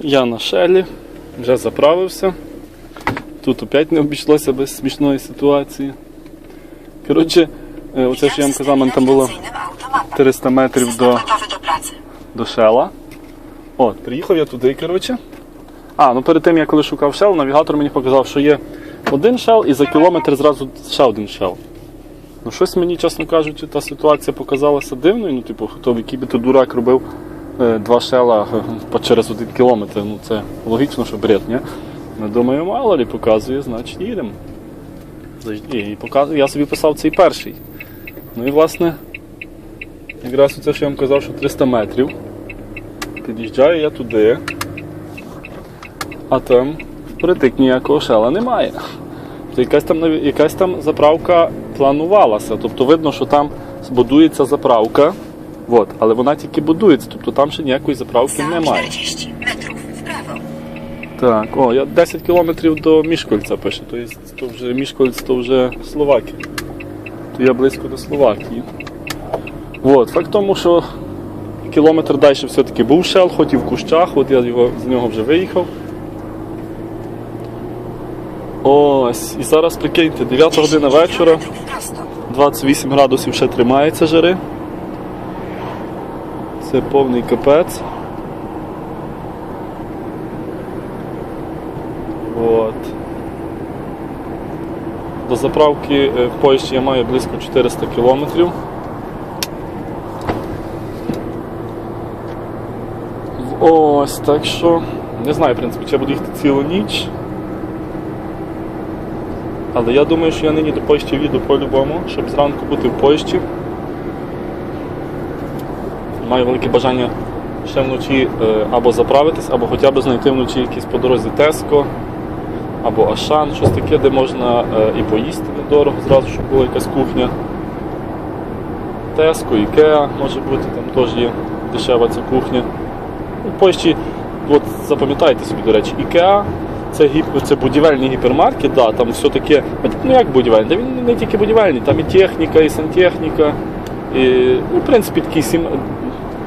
Я на шелі, вже заправився. Тут опять не обійшлося без смішної ситуації. Коротше, е, оце що я вам казав, там було 300 метрів до, до шела. От, приїхав я туди, коротше. А, ну перед тим я коли шукав шел, навігатор мені показав, що є один шел і за кілометр зразу ще один шел. Ну щось мені, чесно кажучи, та ситуація показалася дивною. Ну, типу, хто який би то дурак робив два шела е, через один кілометр. Ну це логічно, що бред, ні? Ну, думаю, мало лі показує, значить їдемо. І показує, я собі писав цей перший. Ну і власне, якраз оце, що я вам казав, що 300 метрів. Під'їжджаю я туди, а там впритик ніякого шела немає. Якась там якась там заправка планувалася. Тобто видно, що там будується заправка. От, але вона тільки будується, тобто там ще ніякої заправки немає. 40 metrów w. Так, о, я 10 кілометрів до Мішкольця пише, то, є, то вже Мішкольц, то вже Словакія. То я близько до Словакії. От, факт тому, що кілометр далі все-таки був шел, хоч і в кущах, от я його, з нього вже виїхав. Ось, і зараз прикиньте, 9 година вечора, 28 градусів ще тримається жари. Це повний капець. От. До заправки е, в Польщі я маю близько 400 кілометрів. Ось, так що не знаю, в принципі, чи я буду їхати цілу ніч. Але я думаю, що я нині до Польщі їду по-любому, щоб зранку бути в Польщі. Маю велике бажання ще вночі е, або заправитись, або хоча б знайти вночі якісь по дорозі Теско, або Ашан, щось таке, де можна е, і поїсти недорого, зразу, щоб була якась кухня. Теско, Ікеа може бути, там теж є дешева ця кухня. У Польщі, от запам'ятайте собі, до речі, Ікеа це, гіп, це будівельний гіпермаркет, да, там все таке, ну як будівельний, він не тільки будівельний, там і техніка, і сантехніка, і, ну, в принципі, такий сім,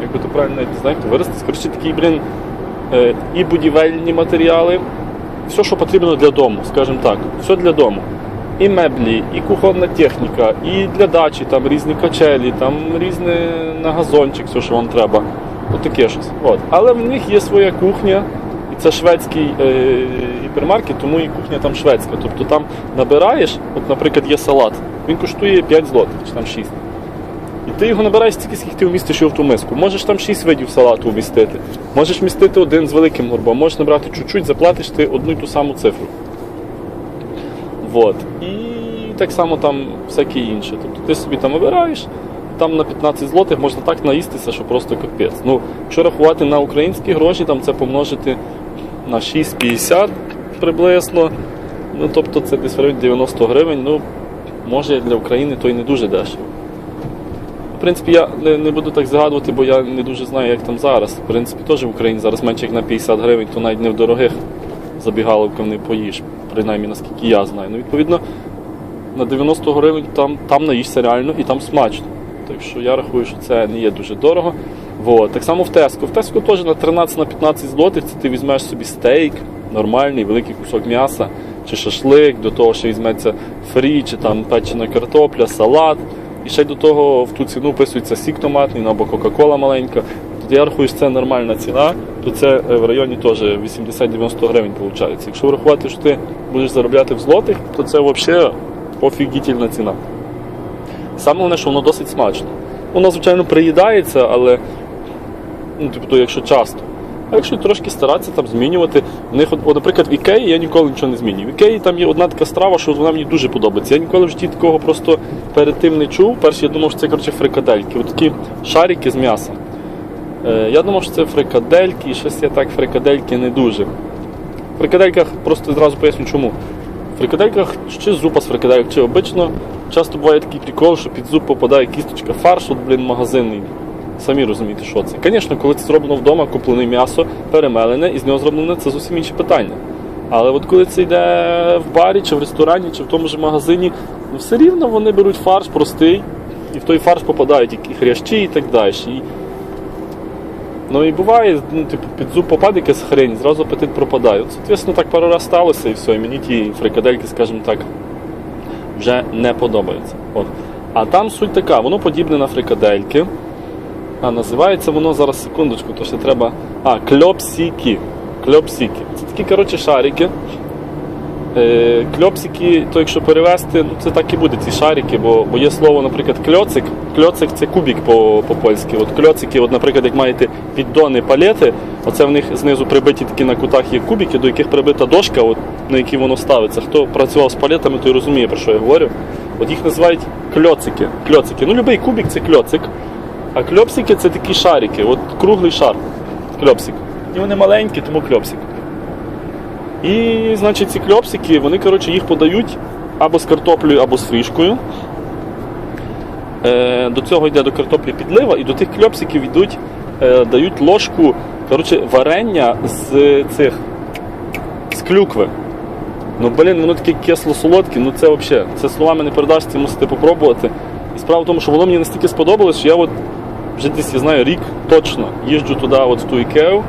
як би то правильно знаю, то коротше, такий, блін, е, і будівельні матеріали, все, що потрібно для дому, скажімо так, все для дому. І меблі, і кухонна техніка, і для дачі, там різні качелі, там різне на газончик, все, що вам треба. Отаке щось. От. Але в них є своя кухня, і це шведський е, гіпермаркет, тому і кухня там шведська. Тобто там набираєш, от, наприклад, є салат, він коштує 5 злотих чи там 6. І ти його набираєш стільки, скільки ти вмістиш його в ту миску. Можеш там 6 видів салату вмістити. Можеш вмістити один з великим горбом, можеш набрати чуть-чуть, заплатиш ти одну й ту саму цифру. Вот. І так само там всяке інше. Тобто ти собі там вибираєш, там на 15 злотих можна так наїстися, що просто капець. Ну, якщо рахувати на українські гроші, там це помножити на 6,50 приблизно. Ну, тобто це десь в районі 90 гривень. Ну, може для України то й не дуже дешево. Принципі, я не, не буду так згадувати, бо я не дуже знаю, як там зараз. В принципі, теж в Україні зараз менше як на 50 гривень, то навіть не в дорогих забігаловках не поїш, принаймні наскільки я знаю. Ну, відповідно, на 90 гривень там, там наїшся реально і там смачно. Так що я рахую, що це не є дуже дорого. Вот. Так само в Теско. В Теско теж на 13-15 злотих це ти візьмеш собі стейк, нормальний, великий кусок м'яса, чи шашлик, до того ще візьметься фрі, чи там печена картопля, салат. І ще до того в ту ціну вписується сік томатний ну, або Кока-Кола маленька. Я рахую, що це нормальна ціна, то це е, в районі теж 80-90 гривень виходить. Якщо врахувати, що ти будеш заробляти в злотих, то це взагалі офігітельна ціна. Саме головне, що воно досить смачно. Воно, звичайно, приїдається, але ну, тобто, якщо часто. А якщо трошки старатися там змінювати, в них, от, от, наприклад, в Ікеї я ніколи нічого не змінюю. В Ікеї там є одна така страва, що вона мені дуже подобається. Я ніколи в житті такого просто перед тим не чув. Перше, я думав, що це коротше, фрикадельки. От такі шарики з м'ясом. Е, я думав, що це фрикадельки, і щось я так фрикадельки не дуже. В фрикадельках просто зразу поясню чому. В фрикадельках чи зупа з фрикадельок, чи обично часто буває такий прикол, що під зуб попадає кісточка фаршу, блін, магазинний. Самі розумієте, що це. Звісно, коли це зроблено вдома, куплене м'ясо, перемелене і з нього зроблене, це зовсім інші питання. Але от коли це йде в барі, чи в ресторані, чи в тому ж магазині, ну все рівно вони беруть фарш простий, і в той фарш попадають які хрящі і так далі. І Ну і буває, ну, типу, під зуб попаде якась хрень, зразу апетит пропадає. От, Соответственно, так пару раз сталося і все, і мені ті фрикадельки, скажімо так, вже не подобаються. От. А там суть така, воно подібне на фрикадельки. А називається воно зараз секундочку, то ще треба. А, кльопсіки. Кльопсіки. Це такі, коротше, шарики. Е, кльопсики, то якщо перевести, ну це так і буде, ці шарики, бо, бо є слово, наприклад, кльоцик. Кльоцик це кубік по- по-польськи. От кльоцики, от, наприклад, як маєте піддони палети, оце в них знизу прибиті такі на кутах є кубики, до яких прибита дошка, от, на якій воно ставиться. Хто працював з палетами, той розуміє, про що я говорю. От їх називають кльоцики. кльоцики. Ну, будь-який кубік це кльоцик. А кльопсики це такі шарики, от круглий шар. Кльопсик. І вони маленькі, тому кльопсик. І, значить, ці кльопсики, вони, коротше, їх подають або з картоплею, або з фрішкою. Е, до цього йде до картоплі підлива, і до тих кльопсиків йдуть, е, дають ложку коротше, варення з цих з клюкви. Ну, блін, воно таке кисло-солодке, ну це взагалі, це словами не передаш, це мусите попробувати. І справа в тому, що воно мені настільки сподобалось, що я от вже десь я знаю рік точно їжджу туди, от в ту ікею,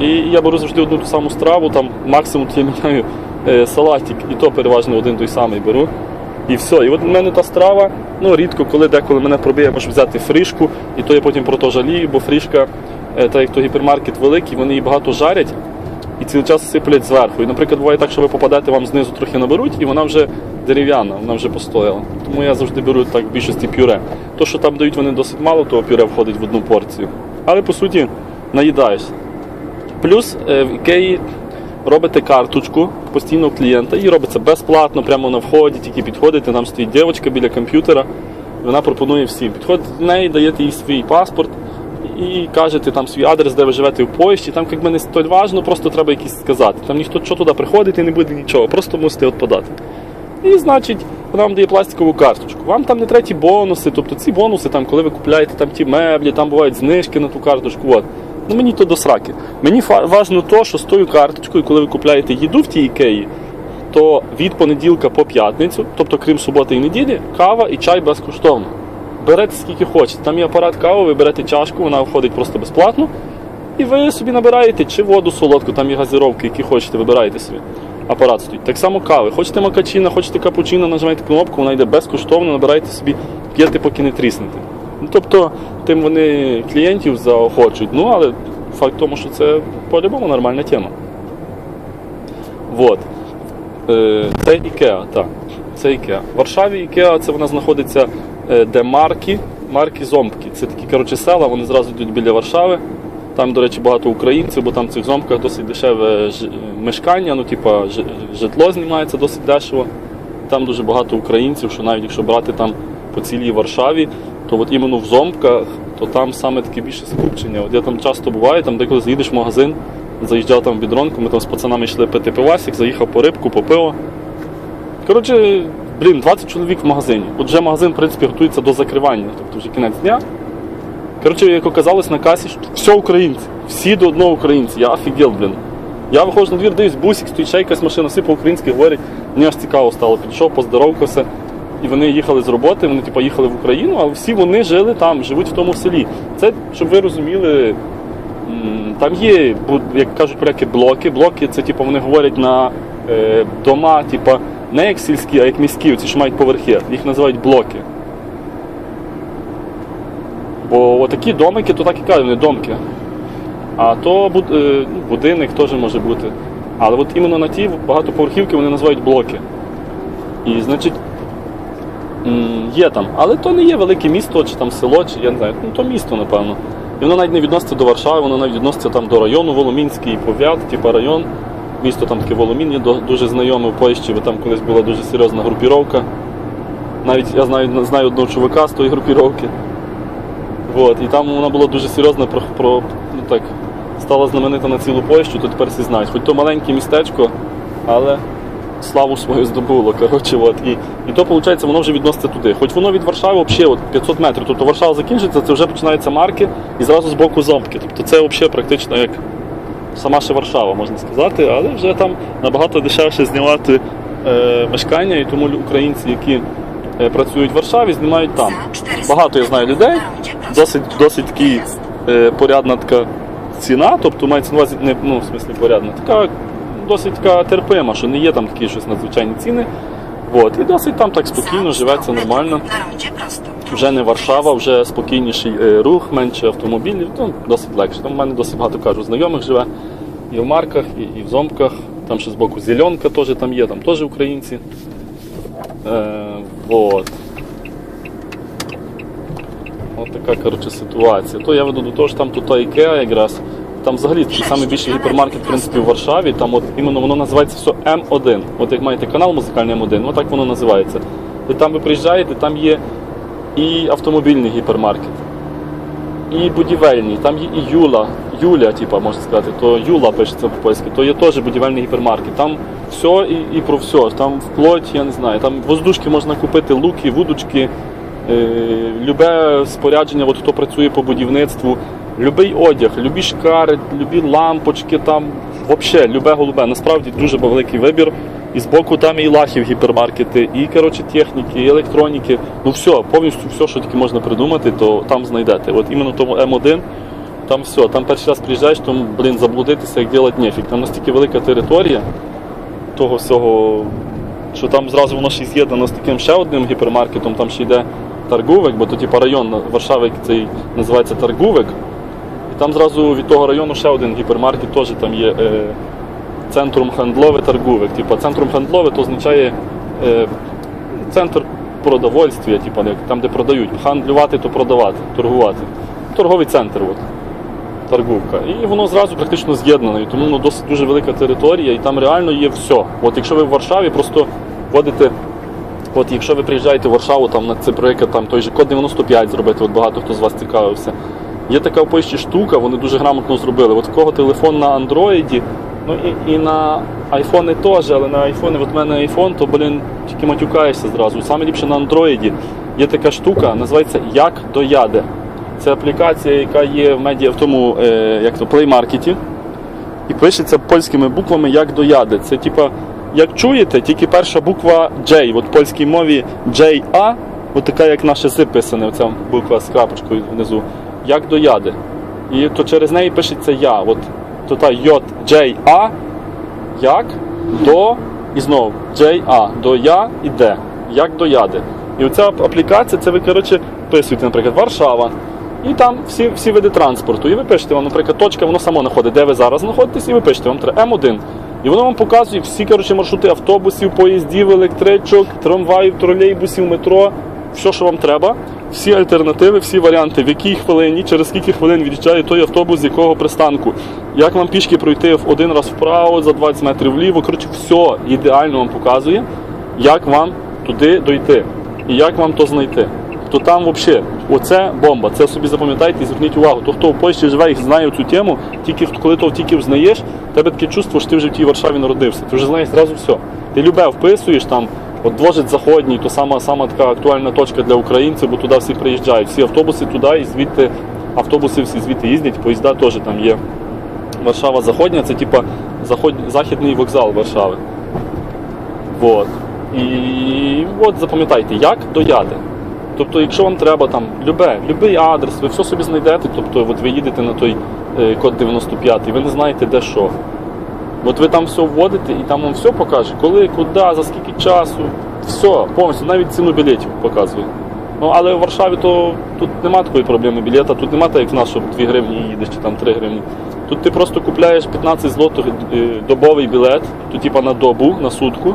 і я беру завжди одну ту саму страву, там максимум я міняю е, салатик, і то переважно один той самий беру. І все. І от в мене та страва, ну рідко, коли деколи мене пробиє, можу взяти фрішку, і то я потім про то жалію, бо фрішка, е, так як то гіпермаркет великий, вони її багато жарять цілий час сиплять зверху. І, наприклад, буває так, що ви попадете, вам знизу трохи наберуть, і вона вже дерев'яна, вона вже постояла. Тому я завжди беру так в більшості пюре. То, що там дають вони досить мало, того пюре входить в одну порцію. Але по суті наїдаєшся. Плюс е, в ікеї робите карточку постійно в клієнта, і робиться безплатно, прямо на вході, тільки підходите, там стоїть дівчинка біля комп'ютера, вона пропонує всім. Підходите до неї, даєте їй свій паспорт і кажете там свій адрес, де ви живете в Польщі. Там якби не столь важно, просто треба якісь сказати. Там ніхто що туди приходить і не буде нічого, просто мусите от подати. І значить, вона вам дає пластикову карточку. Вам там не треті бонуси, тобто ці бонуси, там, коли ви купляєте там ті меблі, там бувають знижки на ту карточку. От. Ну мені то до сраки. Мені важно то, що з тою карточкою, коли ви купляєте їду в тій ікеї, то від понеділка по п'ятницю, тобто крім суботи і неділі, кава і чай безкоштовно. Берете скільки хочете. Там є апарат кави, ви берете чашку, вона входить просто безплатно. І ви собі набираєте чи воду солодку, там є газіровки, які хочете, вибираєте собі. Апарат стоїть. Так само кави. Хочете макачіна, хочете капучино, нажимаєте кнопку, вона йде безкоштовно, набираєте собі, п'єте, поки не тріснете. Ну, тобто, тим вони клієнтів заохочують. Ну, але факт в тому, що це по-любому нормальна тема. Вот. Е, Це Ікеа, так. Це Ікеа. В Варшаві Ікеа це вона знаходиться де Марки, Марки Зомбки. Це такі коротше, села, вони зразу йдуть біля Варшави. Там, до речі, багато українців, бо там в цих зомках досить дешеве мешкання, ну, типа, житло знімається досить дешево. Там дуже багато українців, що навіть якщо брати там по цілій Варшаві, то от іменно в зомках, то там саме таке більше скупчення. От я там часто буваю, там деколи заїдеш в магазин, заїжджав там в бідронку, ми там з пацанами йшли пити пивасик, заїхав по рибку, по пиво. Коротше, блін, 20 чоловік в магазині. От вже магазин, в принципі, готується до закривання, тобто вже кінець дня. Коротше, як оказалось на касі, що все українці. Всі до одного українці. Я офігел, блін. Я виходжу на двір, дивлюсь, бусик, стоїть ще якась машина, всі по-українськи говорять. Мені аж цікаво стало. Підійшов, поздоровкався. І вони їхали з роботи, вони типу, їхали в Україну, але всі вони жили там, живуть в тому селі. Це, щоб ви розуміли, там є, як кажуть поляки, блоки. Блоки це типу, вони говорять на е, дома, типу, не як сільські, а як міські, ці що мають поверхи. Їх називають блоки. Бо отакі домики, то так і кажуть, вони домки. А то е, ну, будинок теж може бути. Але от іменно на ті багатоповерхівки вони називають блоки. І значить, є там. Але то не є велике місто, чи там село, чи я не знаю. Ну то місто, напевно. І воно навіть не відноситься до Варшави, воно навіть відноситься там до району Воломінський пов'ят, типу район. Місто там таке Воломін є дуже знайоме в Польщі, бо там колись була дуже серйозна групіровка. Навіть я знаю, знаю одного чувака з тої групіровки. Вот, і там вона була дуже серйозна про, про ну так, стала знаменита на цілу Польщу, то тепер всі знають. Хоч то маленьке містечко, але славу свою здобуло. Коротше, от. І, і то, виходить, воно вже відноситься туди. Хоч воно від Варшави взагалі от 500 метрів. Тобто Варшава закінчиться, це вже починаються марки і зразу з боку зомбки. Тобто це взагалі практично як сама ще Варшава, можна сказати, але вже там набагато дешевше знімати е, мешкання, і тому українці, які е, працюють в Варшаві, знімають там. Багато я знаю людей, досить, досить такий е, порядна така ціна, тобто мається на увазі, не, ну, в смислі порядна, така досить така терпима, що не є там такі щось надзвичайні ціни. От, і досить там так спокійно живеться 100 metrów нормально. Вже не Варшава, вже спокійніший е, рух, менше автомобілів, ну, досить легше. Там в мене досить багато кажу, знайомих живе і в Марках, і, і в Зомках. Там ще з боку Зеленка теж там є, там теж українці. Е, вот. От така коротше, ситуація. То я веду до того, що там тут Ікеа якраз. Там взагалі найбільший гіпермаркет в принципі, в Варшаві. Там от іменно воно називається все М1. От як маєте канал музикальний М1, отак воно називається. І там ви приїжджаєте, там є і автомобільний гіпермаркет, і будівельний. Там є і Юла, Юля, типа, можна сказати, то Юла пишеться по-польськи, то є теж будівельний гіпермаркет. Там все і, і про все. Там вплоть, я не знаю, там воздушки можна купити, луки, вудочки, е, любе спорядження, от хто працює по будівництву, любий одяг, любі шкари, любі лампочки, там взагалі любе голубе. Насправді дуже великий вибір. І збоку там і лахів гіпермаркети, і коротше техніки, і електроніки. Ну все, повністю все, що тільки можна придумати, то там знайдете. От іменно тому М1, там все, там перший раз приїжджаєш, там, блін, заблудитися, як ділати нефіг. Там настільки велика територія того всього, що там зразу воно ще з'єднано з таким ще одним гіпермаркетом, там ще йде торговик, бо то типу район Варшави цей називається торговик. І там зразу від того району ще один гіпермаркет теж там є. Е, центром хендлове торговик. Типа центром хендлове то означає е, центр продовольствия, типа, там, де продають. Хандлювати то продавати, торгувати. Торговий центр. От. Торговка. І воно зразу практично з'єднано. І тому воно досить дуже велика територія, і там реально є все. От якщо ви в Варшаві просто вводите. От якщо ви приїжджаєте в Варшаву там на цей проєкт, там той же код 95 зробити, от багато хто з вас цікавився. Є така Польщі штука, вони дуже грамотно зробили. От в кого телефон на андроїді, ну і, і на айфони теж, але на айфони, от в мене айфон, то блін, тільки матюкаєшся зразу. Саме ліпше на андроїді. Є така штука, називається Як до яде. Це аплікація, яка є в медіа в тому, е, як то Play Market. І пишеться польськими буквами як до яди. Це типа, як чуєте, тільки перша буква J. От в польській мові JA, от така, як наше З писане, оця буква з крапочкою внизу, як до яди. І то через неї пишеться я. От то та J, J, A, як до і знову JA, до я і де. Як до яди. І оця аплікація, це ви, коротше, вписуєте, наприклад, Варшава. І там всі, всі види транспорту. І ви пишете вам, наприклад, точка, воно само знаходить, де ви зараз знаходитесь, і ви пишете, вам М1. І воно вам показує всі коротше, маршрути автобусів, поїздів, електричок, трамваїв, тролейбусів, метро, все, що вам треба, всі альтернативи, всі варіанти, в якій хвилині, через скільки хвилин від'їжджає той автобус, з якого пристанку, як вам пішки пройти в один раз вправо, за 20 метрів вліво. Коротше, все ідеально вам показує, як вам туди дойти і як вам то знайти. То там взагалі, оце бомба, це собі запам'ятайте і зверніть увагу. То, хто в Польщі живе і знає цю тему, тільки коли то тільки взнаєш, тебе таке чувство, що ти вже в тій Варшаві народився. Ти вже знаєш зразу все. Ти любе вписуєш там, от Двожець Заходній, то сама, сама така актуальна точка для українців, бо туди всі приїжджають. Всі автобуси туди і звідти автобуси всі звідти їздять, поїзда теж там є. Варшава Заходня, це типа заход... західний вокзал Варшави. Вот. І от запам'ятайте, як до яди. Тобто, якщо вам треба там любе, любий адрес, ви все собі знайдете, тобто от ви їдете на той е, код 95 і ви не знаєте, де що. От ви там все вводите і там вам все покаже, коли, куди, за скільки часу, все, повністю, навіть ціну білетів показує. Ну, але в Варшаві то тут нема такої проблеми білета, тут нема так, як в нас, що 2 гривні їдеш чи там 3 гривні. Тут ти просто купляєш 15 злотих е, добовий білет, то типа на добу, на сутку.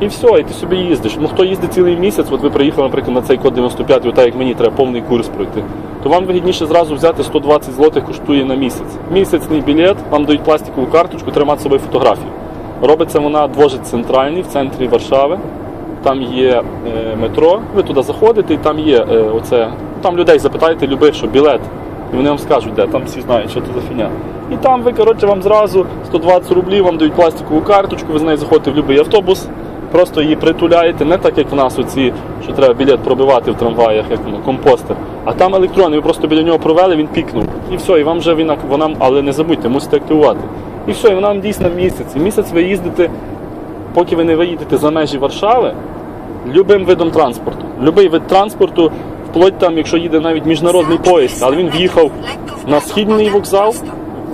І все, і ти собі їздиш. Ну хто їздить цілий місяць, от ви приїхали, наприклад, на цей код 95, отак як мені треба повний курс пройти, то вам вигідніше зразу взяти 120 злотих коштує на місяць. Місяцний білет, вам дають пластикову карточку, тримати з собою фотографію. Робиться вона двожить центральний в центрі Варшави. Там є е, метро, ви туди заходите, і там є е, оце. Там людей запитаєте, любих, що білет. І вони вам скажуть, де, там всі знають, що це за фігня. І там ви, коротше, вам зразу 120 рублів, вам дають пластикову карточку, ви з нею заходите в будь-який автобус, просто її притуляєте, не так, як в нас оці, що треба білет пробивати в трамваях, як воно, компостер. А там електронний, ви просто біля нього провели, він пікнув. І все, і вам вже він, вона, але не забудьте, мусите активувати. І все, і вона вам дійсно місяць. І місяць ви їздите, поки ви не виїдете за межі Варшави, любим видом транспорту. Любий вид транспорту вплоть там, якщо їде навіть міжнародний поїзд, але він в'їхав на східний вокзал,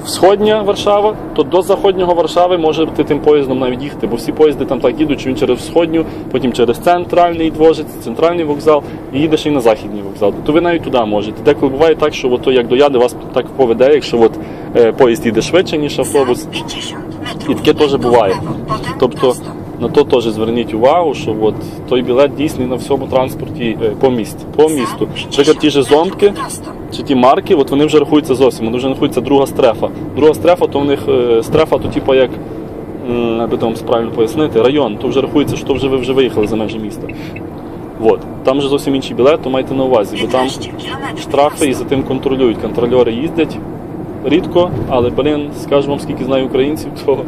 сходня Варшава, то до заходнього Варшави може ти тим поїздом навіть їхати, бо всі поїзди там так їдуть, він через сходню, потім через центральний двожець, центральний вокзал, і їдеш і на західний вокзал. То ви навіть туди можете. Деколи буває так, що ото як до Яди вас так поведе, якщо от, е, поїзд їде швидше, ніж автобус. І таке теж буває. Тобто на то теж зверніть увагу, що от той білет дійсний на всьому транспорті е, по місті, по місту. Наприклад, ті ж Prosto. Чи ті марки, от вони вже рахуються зовсім, вони вже рахуються друга стрефа. Друга стрефа, то в них е, стрефа, то типу як, аби там правильно пояснити, район, то вже рахується, що то вже ви вже виїхали за межі міста. От. Там вже зовсім інший білет, то майте на увазі, бо там штрафи і за тим контролюють. Контрольори їздять рідко, але блин, скажу вам, скільки знаю українців, то,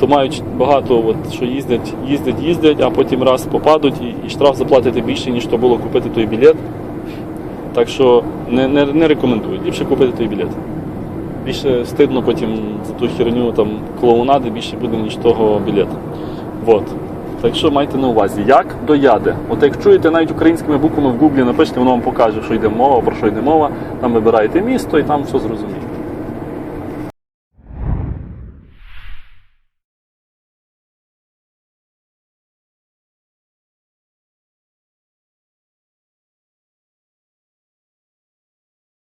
то мають багато, от, що їздять, їздять, їздять, а потім раз попадуть і, і штраф заплатити більше, ніж то було купити той білет. Так що не, не, не рекомендую. Ліпше купити той білет. Більше стидно потім за ту херню там клоунади більше буде, ніж того білета. Вот. Так що майте на увазі, як до яди. От як чуєте навіть українськими буквами в Гуглі напишете, воно вам покаже, що йде мова, про що йде мова. Там вибираєте місто і там все зрозумієте.